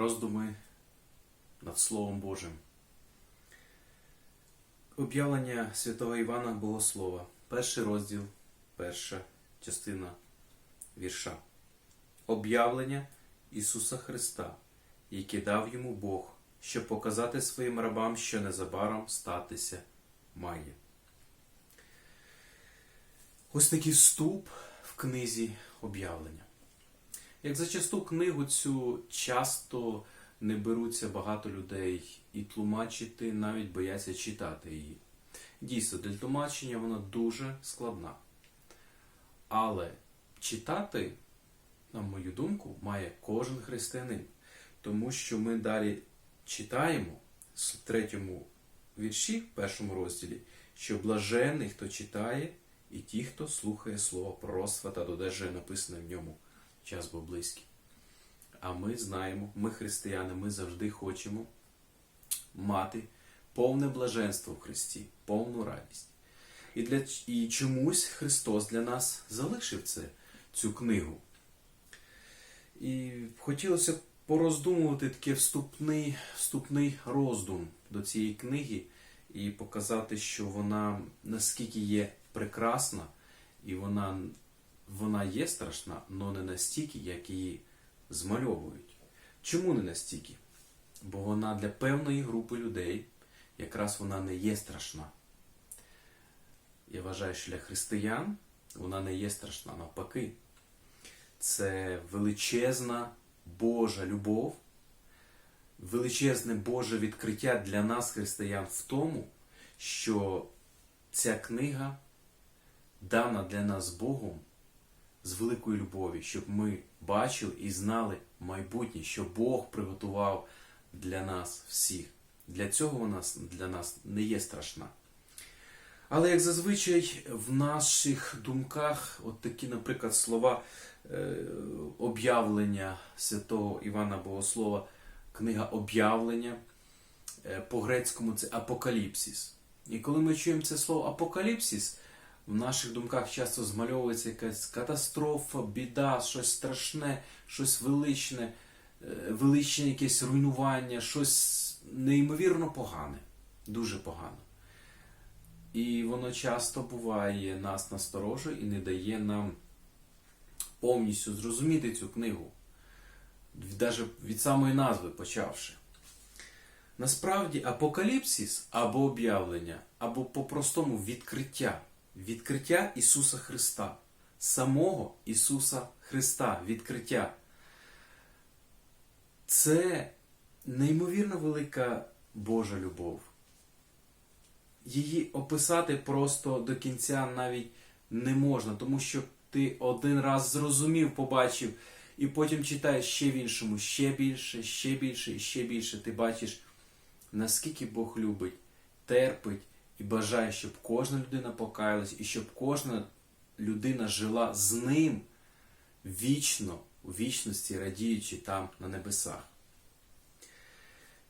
роздуми над Словом Божим. Об'явлення святого Івана Богослова. Перший розділ, перша частина вірша. Об'явлення Ісуса Христа, яке дав йому Бог, щоб показати своїм рабам, що незабаром статися має. Ось такий вступ в книзі об'явлення. Як зачасту книгу цю часто не беруться багато людей і тлумачити, навіть бояться читати її. Дійсно, для тлумачення вона дуже складна. Але читати, на мою думку, має кожен християнин. Тому що ми далі читаємо в третьому вірші, в першому розділі, що блажений, хто читає, і ті, хто слухає слово пророцтва та додержує написане в ньому час був близький. А ми знаємо, ми християни, ми завжди хочемо мати повне блаженство в Христі, повну радість. І, для, і чомусь Христос для нас залишив це, цю книгу. І хотілося б пороздумувати такий вступний, вступний роздум до цієї книги і показати, що вона наскільки є прекрасна, і вона вона є страшна, але не настільки, як її змальовують. Чому не настільки? Бо вона для певної групи людей якраз вона не є страшна. Я вважаю, що для християн вона не є страшна. Навпаки, це величезна Божа любов, величезне Боже відкриття для нас, християн, в тому, що ця книга дана для нас Богом з великої любові, щоб ми бачили і знали майбутнє, що Бог приготував для нас всіх. Для цього вона для нас не є страшна. Але як зазвичай в наших думках, от такі, наприклад, слова е, об'явлення святого Івана Богослова, книга об'явлення, е, по-грецькому це апокаліпсис. І коли ми чуємо це слово апокаліпсис, в наших думках часто змальовується якась катастрофа, біда, щось страшне, щось величне, величне якесь руйнування, щось неймовірно погане, дуже погано. І воно часто буває нас насторожує і не дає нам повністю зрозуміти цю книгу, навіть від самої назви почавши. Насправді, апокаліпсис або об'явлення, або по-простому відкриття відкриття Ісуса Христа, самого Ісуса Христа, відкриття. Це неймовірно велика Божа любов. Її описати просто до кінця навіть не можна, тому що ти один раз зрозумів, побачив, і потім читаєш ще в іншому, ще більше, ще більше і ще більше. Ти бачиш, наскільки Бог любить, терпить і бажає, щоб кожна людина покаялась, і щоб кожна людина жила з ним вічно, у вічності, радіючи там на небесах.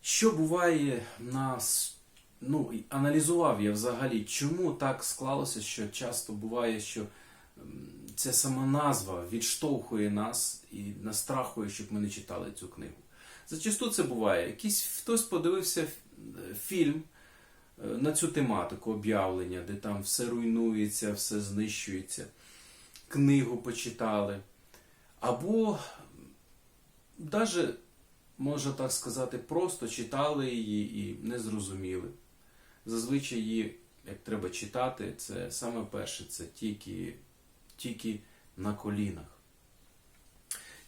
Що буває нас? Ну, аналізував я взагалі, чому так склалося, що часто буває, що ця сама назва відштовхує нас і настрахує, щоб ми не читали цю книгу. Зачасту це буває. Якийсь хтось подивився фільм на цю тематику об'явлення, де там все руйнується, все знищується, книгу почитали. Або, навіть, можна так сказати, просто читали її і не зрозуміли. Зазвичай її, як треба читати, це саме перше, це тільки, тільки на колінах.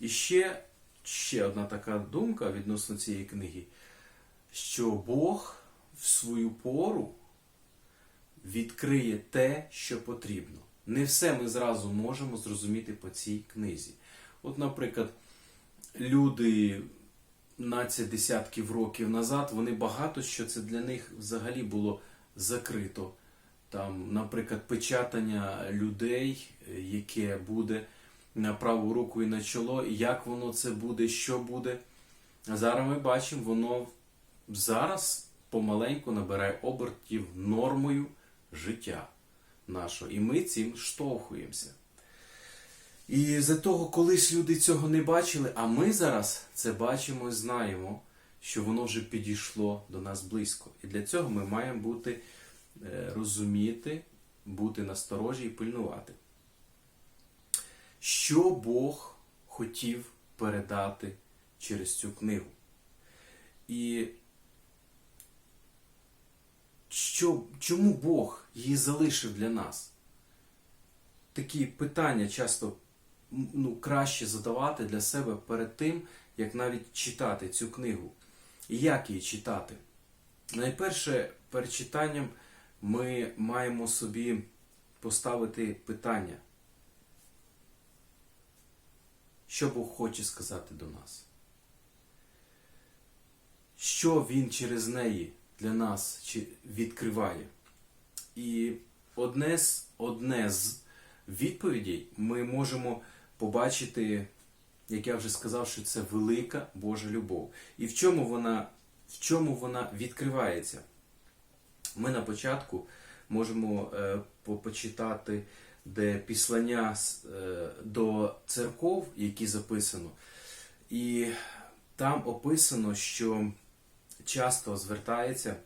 І ще, ще одна така думка відносно цієї книги, що Бог в свою пору відкриє те, що потрібно. Не все ми зразу можемо зрозуміти по цій книзі. От, наприклад, люди на це десятків років назад, вони багато що це для них взагалі було закрито. Там, наприклад, печатання людей, яке буде на праву руку і на чоло, як воно це буде, що буде. А зараз ми бачимо, воно зараз помаленьку набирає обертів нормою життя нашого. І ми цим штовхуємося. І за того, колись люди цього не бачили, а ми зараз це бачимо і знаємо, що воно вже підійшло до нас близько. І для цього ми маємо бути е, розуміти, бути насторожі і пильнувати. Що Бог хотів передати через цю книгу? І що, чому Бог її залишив для нас? Такі питання часто ну, краще задавати для себе перед тим, як навіть читати цю книгу. І як її читати? Найперше, перед читанням ми маємо собі поставити питання. Що Бог хоче сказати до нас? Що Він через неї для нас відкриває? І одне з, одне з відповідей ми можемо побачити, як я вже сказав, що це велика Божа любов. І в чому вона, в чому вона відкривається? Ми на початку можемо е, по- почитати, де післання е, до церков, які записано, і там описано, що часто звертається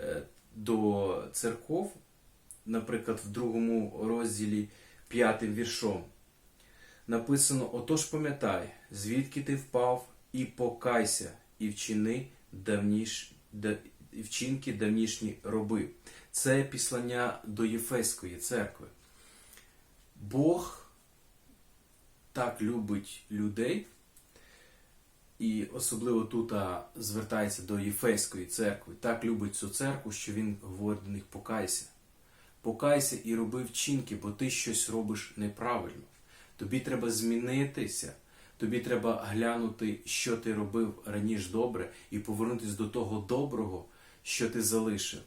е, до церков, наприклад, в другому розділі п'ятим віршом. Написано: Отож пам'ятай, звідки ти впав, і покайся, і вчини давніш, да, вчинки давнішні роби. Це післання до Єфеської церкви. Бог так любить людей, і особливо тут звертається до Єфеської церкви. Так любить цю церкву, що він говорить до них покайся. Покайся і роби вчинки, бо ти щось робиш неправильно. Тобі треба змінитися, тобі треба глянути, що ти робив раніше добре, і повернутися до того доброго, що ти залишив.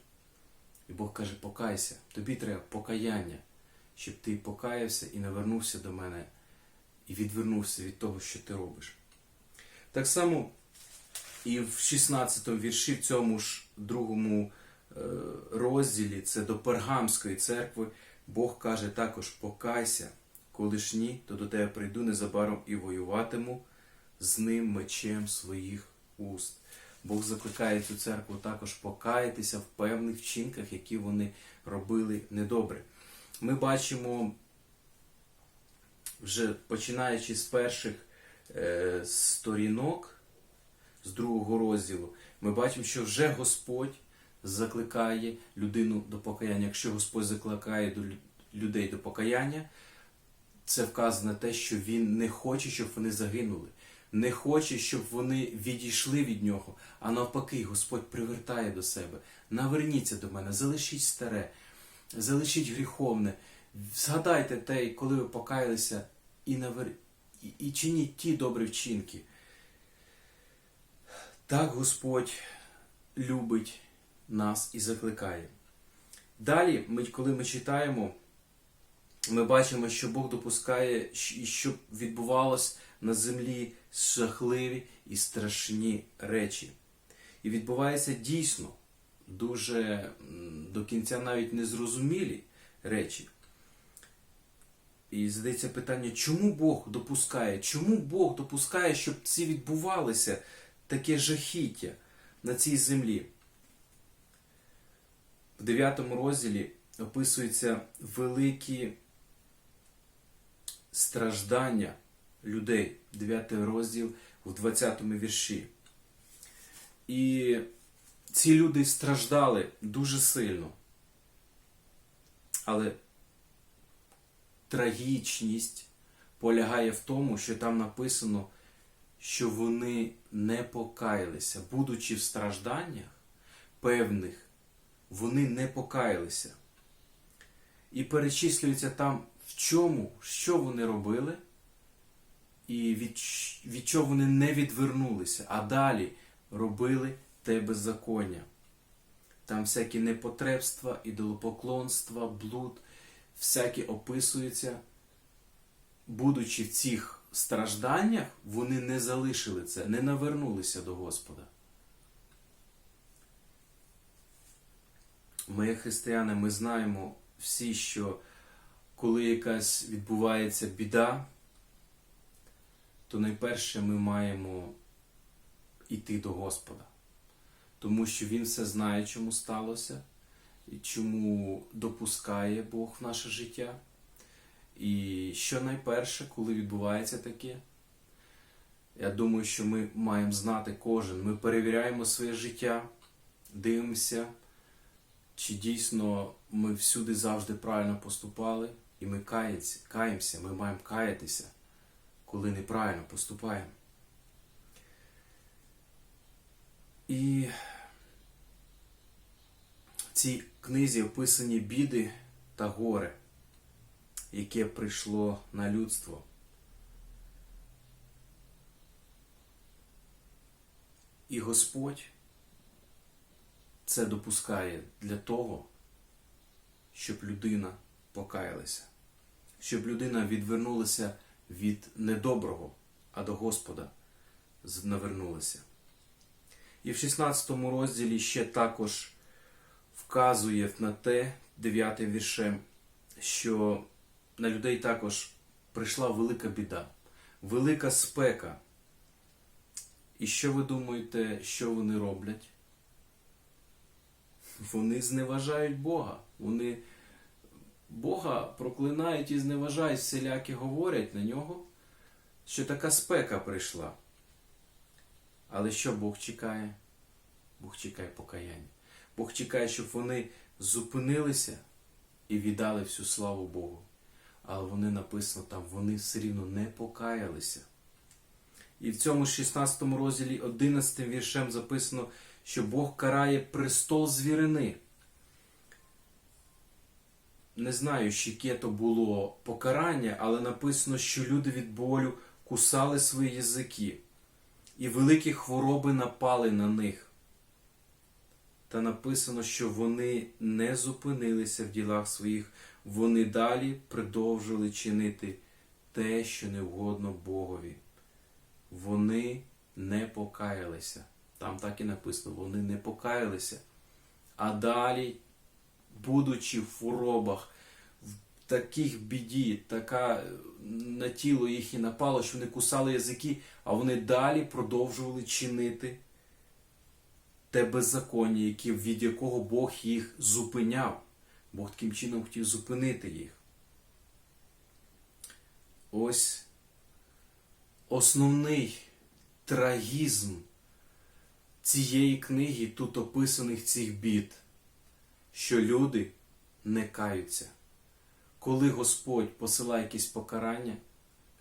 І Бог каже: покайся, тобі треба покаяння, щоб ти покаявся і навернувся до мене, і відвернувся від того, що ти робиш. Так само і в 16 вірші, в цьому ж другому е, розділі, це до Пергамської церкви, Бог каже також: покайся, коли ж ні, то до тебе прийду незабаром і воюватиму з ним мечем своїх уст. Бог закликає цю церкву також покаятися в певних вчинках, які вони робили недобре. Ми бачимо, вже починаючи з перших сторінок, з другого розділу, ми бачимо, що вже Господь закликає людину до покаяння. Якщо Господь закликає до людей до покаяння, це вказано на те, що Він не хоче, щоб вони загинули, не хоче, щоб вони відійшли від нього, а навпаки, Господь привертає до себе. Наверніться до мене, залишіть старе, залишіть гріховне, згадайте те, коли ви покаялися, і, навер... і, чиніть ті добрі вчинки. Так Господь любить нас і закликає. Далі, ми, коли ми читаємо, ми бачимо, що Бог допускає, щоб відбувалось на землі жахливі і страшні речі. І відбувається дійсно дуже до кінця навіть незрозумілі речі. І задається питання, чому Бог допускає? Чому Бог допускає, щоб ці відбувалися таке жахіття на цій землі? В 9 розділі описуються великі страждання людей. 9 розділ в 20 вірші. І ці люди страждали дуже сильно. Але трагічність полягає в тому, що там написано, що вони не покаялися, будучи в стражданнях певних, вони не покаялися. І перечислюється там, в чому, що вони робили, і від, від чого вони не відвернулися, а далі робили те беззаконня. Там всякі непотребства, ідолопоклонства, блуд, всякі описуються. Будучи в цих стражданнях, вони не залишили це, не навернулися до Господа. Ми, християни, ми знаємо всі, що коли якась відбувається біда, то найперше ми маємо йти до Господа, тому що Він все знає, чому сталося, чому допускає Бог в наше життя. І що найперше, коли відбувається таке, я думаю, що ми маємо знати кожен. Ми перевіряємо своє життя, дивимося, чи дійсно ми всюди завжди правильно поступали, і ми каємося, ми маємо каятися, коли неправильно поступаємо. Цій книзі описані біди та горе, яке прийшло на людство. І Господь це допускає для того, щоб людина покаялася, щоб людина відвернулася від недоброго, а до Господа навернулася. І в 16 розділі ще також вказує на те, 9 віршем, що на людей також прийшла велика біда, велика спека. І що ви думаєте, що вони роблять? Вони зневажають Бога. Вони Бога проклинають і зневажають, всілякі говорять на нього, що така спека прийшла. Але що Бог чекає? Бог чекає покаяння. Бог чекає, щоб вони зупинилися і віддали всю славу Богу. Але вони написано там, вони все рівно не покаялися. І в цьому 16 розділі 11 віршем записано, що Бог карає престол звірини. Не знаю, яке то було покарання, але написано, що люди від болю кусали свої язики, і великі хвороби напали на них. Та написано, що вони не зупинилися в ділах своїх, вони далі продовжили чинити те, що не вгодно Богові вони не покаялися. Там так і написано, вони не покаялися. А далі, будучи в хворобах, в таких біді, така на тіло їхнє напало, що вони кусали язики, а вони далі продовжували чинити те беззаконня, яке, від якого Бог їх зупиняв. Бог таким чином хотів зупинити їх. Ось основний трагізм цієї книги, тут описаних цих бід, що люди не каються. Коли Господь посилає якісь покарання,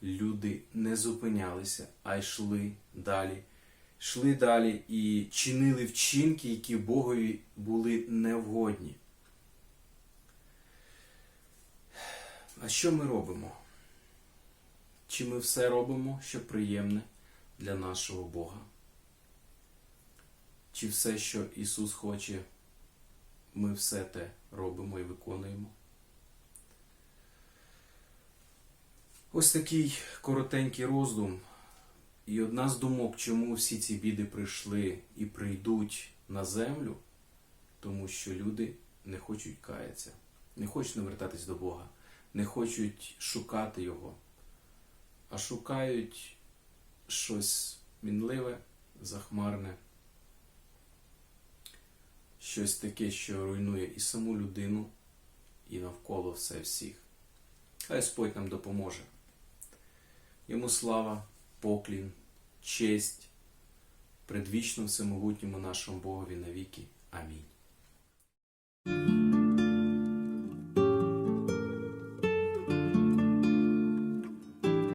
люди не зупинялися, а йшли далі. Йшли далі і чинили вчинки, які Богові були невгодні. А що ми робимо? Чи ми все робимо, що приємне для нашого Бога? Чи все, що Ісус хоче, ми все те робимо і виконуємо? Ось такий коротенький роздум. І одна з думок, чому всі ці біди прийшли і прийдуть на землю, тому що люди не хочуть каятися, не хочуть навертатись до Бога, не хочуть шукати Його а шукають щось мінливе, захмарне, щось таке, що руйнує і саму людину, і навколо все всіх. Хай Господь нам допоможе. Йому слава, поклін, честь, предвічно всемогутньому нашому Богові навіки. Амінь.